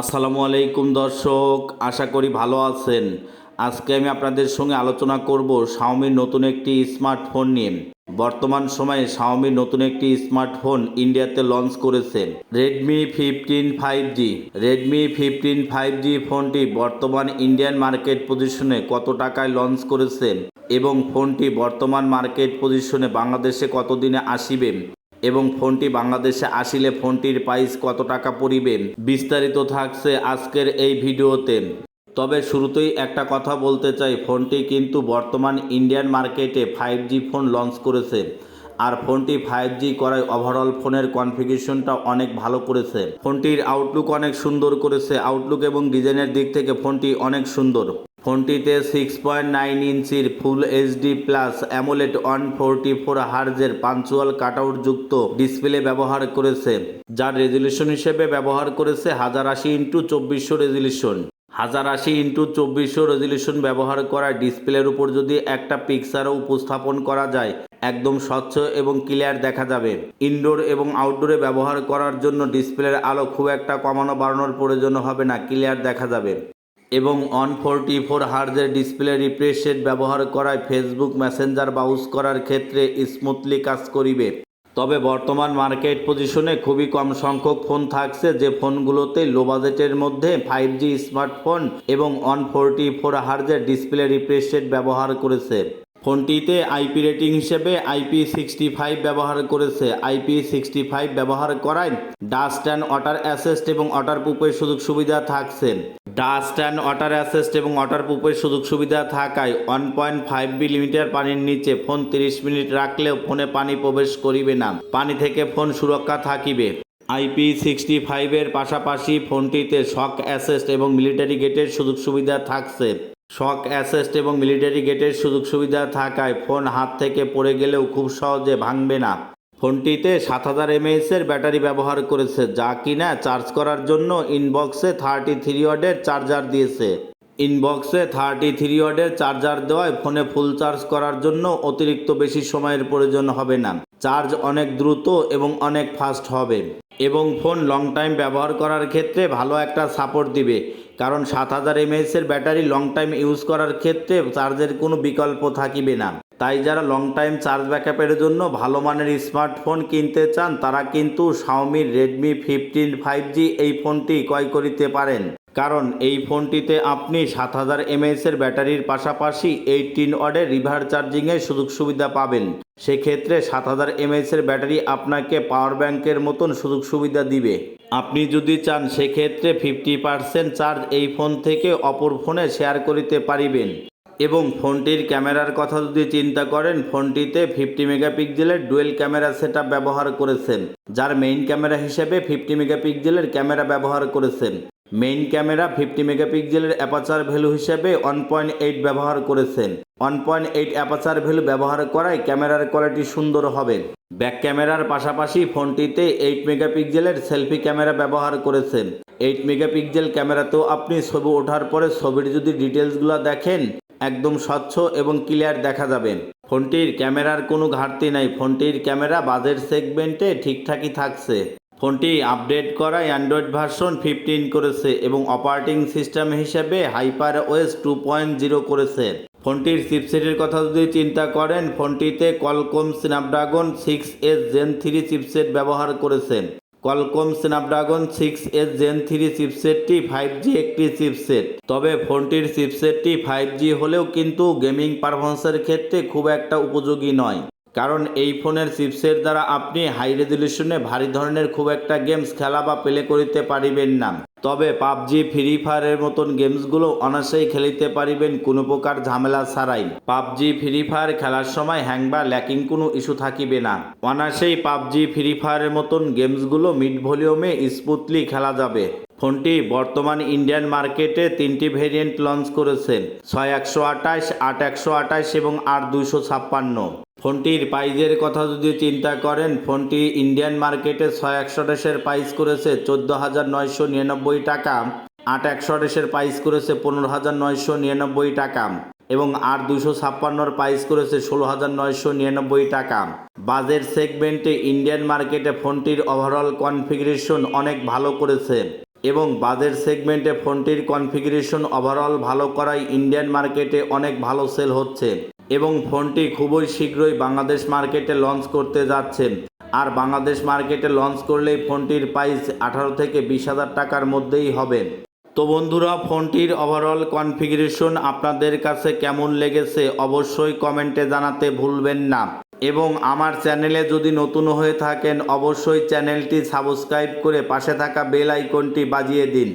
আসসালামু আলাইকুম দর্শক, আশা করি ভালো আছেন। আজকে আমি আপনাদের সঙ্গে আলোচনা করব শাওমির নতুন একটি স্মার্টফোন নিয়ে। বর্তমান সময়ে শাওমির নতুন একটি স্মার্টফোন ইন্ডিয়াতে লঞ্চ করেছে Redmi fifteen five G Redmi fifteen five G ফোনটি বর্তমান ইন্ডিয়ান মার্কেট পজিশনে কত টাকায় লঞ্চ করেছে এবং ফোনটি বর্তমান মার্কেট পজিশনে বাংলাদেশে কতদিনে আসিবে? এবং ফোনটি বাংলাদেশে আসিলে ফোনটির প্রাইস কত টাকা পড়িবে? বিস্তারিত থাকছে আজকের এই ভিডিওতে। তবে শুরুতেই একটা কথা বলতে চাই, ফোনটি কিন্তু বর্তমান ইন্ডিয়ান মার্কেটে ফাইভ ফোন লঞ্চ করেছে। আর ফোনটি ফাইভ জি করায় ওভারঅল ফোনের কনফিগারেশনটা অনেক ভালো করেছে। ফোনটির আউটলুক অনেক সুন্দর করেছে। আউটলুক এবং ডিজাইনের দিক থেকে ফোনটি অনেক সুন্দর। ফোনটিতে সিক্স পয়েন্ট নাইন ইঞ্চির full HD plus AMOLED one forty four হার্জের পাঞ্চুয়াল কাটআউট যুক্ত ডিসপ্লে ব্যবহার করেছে, যার রেজলিউশন হিসেবে ব্যবহার করেছে হাজার আশি ইন্টু চব্বিশশো রেজলিউশন হাজার আশি ইন্টু চব্বিশশো রেজলিউশন ব্যবহার করা ডিসপ্লের উপর যদি একটা পিকচারও উপস্থাপন করা যায়, একদম স্বচ্ছ এবং ক্লিয়ার দেখা যাবে। ইনডোর এবং আউটডোরে ব্যবহার করার জন্য ডিসপ্লের আলো খুব একটা কমানো বাড়ানোর প্রয়োজন হবে না ক্লিয়ার দেখা যাবে। এবং অন ফোরটি ফোর হার্জের ডিসপ্লে রিফ্রেশ রেট ব্যবহার করায় ফেসবুক মেসেঞ্জার বাউস করার ক্ষেত্রে স্মুথলি কাজ করিবে। তবে বর্তমান মার্কেট পজিশনে খুবই কম সংখ্যক ফোন থাকছে যে ফোনগুলোতে লো বাজেটের মধ্যে ফাইভ জি স্মার্টফোন এবং অন ফোরটি ফোর হার্জের ডিসপ্লে রিফ্রেশ রেট ব্যবহার করেছে। ফোনটিতে আইপি রেটিং হিসেবে আইপি সিক্সটি ফাইভ ব্যবহার করেছে। আইপি সিক্সটি ফাইভ ব্যবহার করায় ডাস্ট অ্যান্ড ওয়াটার অ্যাসেস্ট এবং ওয়াটার প্রুফের সুযোগ সুবিধা থাকছে। ডাস্ট অ্যান্ড ওয়াটার অ্যাসেস্ট এবং ওয়াটার প্রুফের সুযোগ সুবিধা থাকায় ওয়ান পয়েন্ট ফাইভ মিলিমিটার পানির নিচে ফোন তিরিশ মিনিট রাখলেও ফোনে পানি প্রবেশ করিবে না। পানি থেকে ফোন সুরক্ষা থাকিবে। আইপি সিক্সটি ফাইভের পাশাপাশি ফোনটিতে শক অ্যাসেস্ট এবং মিলিটারি গেটের সুযোগ সুবিধা থাকছে। শক অ্যাসেস্ট এবং মিলিটারি গেটের সুযোগ সুবিধা থাকায় ফোন হাত থেকে পড়ে গেলেও খুব সহজে ভাঙবে না। ফোনটিতে সাত হাজার এমএএসের ব্যাটারি ব্যবহার করেছে, যা কিনা চার্জ করার জন্য ইনবক্সে থার্টি থ্রি ওয়ার্ডের চার্জার দিয়েছে। ইনবক্সে থার্টি থ্রি ওয়ার্ডের চার্জার দেওয়ায় ফোনে ফুল চার্জ করার জন্য অতিরিক্ত বেশি সময়ের প্রয়োজন হবে না। চার্জ অনেক দ্রুত এবং অনেক ফাস্ট হবে। এবং ফোন লং টাইম ব্যবহার করার ক্ষেত্রে ভালো একটা সাপোর্ট দিবে, কারণ সাত হাজার এমএএসের ব্যাটারি লং টাইম ইউজ করার ক্ষেত্রে চার্জের কোনো বিকল্প থাকিবে না। তাই যারা লং টাইম চার্জ ব্যাকআপের জন্য ভালো মানের স্মার্টফোন কিনতে চান, তারা কিন্তু শাওমির রেডমি ফিফটিন ফাইভ জি এই ফোনটি ক্রয় করিতে পারেন। কারণ এই ফোনটিতে আপনি সাত হাজার এমএএসের ব্যাটারির পাশাপাশি এইটিন ওয়ার্ডের রিভার চার্জিংয়ের সুযোগ সুবিধা পাবেন। সেক্ষেত্রে সাত হাজার এমএএসের ব্যাটারি আপনাকে পাওয়ার ব্যাংকের মতন সুযোগ সুবিধা দিবে। আপনি যদি চান, সেক্ষেত্রে ফিফটি পার্সেন্ট চার্জ এই ফোন থেকে অপর ফোনে শেয়ার করিতে পারিবেন। এবং ফোনটির ক্যামেরার কথা যদি চিন্তা করেন, ফোনটিতে ফিফটি মেগাপিক্সেলের ডুয়েল ক্যামেরা সেট ব্যবহার করেছেন, যার মেইন ক্যামেরা হিসেবে ফিফটি মেগাপিক্সেলের ক্যামেরা ব্যবহার করেছেন। মেইন ক্যামেরা ফিফটি মেগাপিক্সেলের অ্যাপাচার ভ্যালু হিসেবে ওয়ান পয়েন্ট এইট ব্যবহার করেছেন। One point eight aperture value ব্যবহার করায় ক্যামেরার কোয়ালিটি সুন্দর হবে। ব্যাক ক্যামেরার পাশাপাশি ফোনটিতে এইট মেগাপিক্সেলের সেলফি ক্যামেরা ব্যবহার করেছেন। এইট মেগাপিক্সেল ক্যামেরাতেও আপনি ছবি ওঠার পরে ছবির যদি ডিটেলসগুলো দেখেন একদম স্বচ্ছ এবং ক্লিয়ার দেখা যাবে। ফোনটির ক্যামেরার কোনো ঘাটতি নাই। ফোনটির ক্যামেরা বাজেট সেগমেন্টে ঠিকঠাকই থাকছে। ফোনটি আপডেট করা অ্যান্ড্রয়েড ভার্সন ফিফটিন করেছে এবং অপারেটিং সিস্টেম হিসেবে Hyper OS two point zero করেছে। ফোনটির চিপসেটের কথা যদি চিন্তা করেন, ফোনটিতে Qualcomm Snapdragon six S Gen three chipset ব্যবহার করেছেন। Qualcomm, Snapdragon, six S, Gen three চিপসেটটি five G একটি চিপসেট। তবে ফোনটির চিপসেটটি ফাইভ জি হলেও কিন্তু গেমিং পারফরমেন্সের ক্ষেত্রে খুব একটা উপযোগী নয়। কারণ এই ফোনের চিপসের দ্বারা আপনি হাই রেজলিউশনে ভারী ধরনের খুব একটা গেমস খেলা বা প্লে করিতে পারিবেন না। তবে পাবজি ফ্রি ফায়ারের মতন গেমসগুলো অনায়াসেই খেলিতে পারিবেন, কোনো প্রকার ঝামেলা ছাড়াই। পাবজি ফ্রি ফায়ার খেলার সময় হ্যাং বা ল্যাকিং কোনো ইস্যু থাকিবে না। অনায়াসেই পাবজি ফ্রি ফায়ারের মতন গেমসগুলো মিড ভলিউমে স্মুথলি খেলা যাবে। ফোনটি বর্তমান ইন্ডিয়ান মার্কেটে তিনটি ভেরিয়েন্ট লঞ্চ করেছেন ছয় একশো আঠাশ, আট একশো আঠাশ এবং আট দুইশো ছাপ্পান্ন। ফোনটির প্রাইজের কথা যদি চিন্তা করেন, ফোনটি ইন্ডিয়ান মার্কেটে ছয় একশো ডেসের প্রাইস করেছে চোদ্দ হাজার নয়শো নিরানব্বই টাকা আট একশো ডেসের প্রাইস করেছে পনেরো হাজার নয়শো নিরানব্বই টাকা এবং আর দুশো ছাপ্পান্নর প্রাইস করেছে ষোলো হাজার নয়শো নিরানব্বই টাকা। বাজেট সেগমেন্টে ইন্ডিয়ান মার্কেটে ফোনটির ওভারঅল কনফিগারেশন অনেক ভালো করেছে এবং বাজেট সেগমেন্টে ফোনটির কনফিগারেশন ওভারঅল ভালো করায় ইন্ডিয়ান মার্কেটে অনেক ভালো সেল হচ্ছে। এবং ফোনটি খুবই শীঘ্রই বাংলাদেশ মার্কেটে লঞ্চ করতে যাচ্ছেন। আর বাংলাদেশ মার্কেটে লঞ্চ করলেই ফোনটির প্রাইস আঠারো থেকে বিশ হাজার টাকার মধ্যেই হবে। তো বন্ধুরা, ফোনটির ওভারঅল কনফিগারেশন আপনাদের কাছে কেমন লেগেছে অবশ্যই কমেন্টে জানাতে ভুলবেন না। এবং আমার চ্যানেলে যদি নতুন হয়ে থাকেন, অবশ্যই চ্যানেলটি সাবস্ক্রাইব করে পাশে থাকা বেল আইকনটি বাজিয়ে দিন।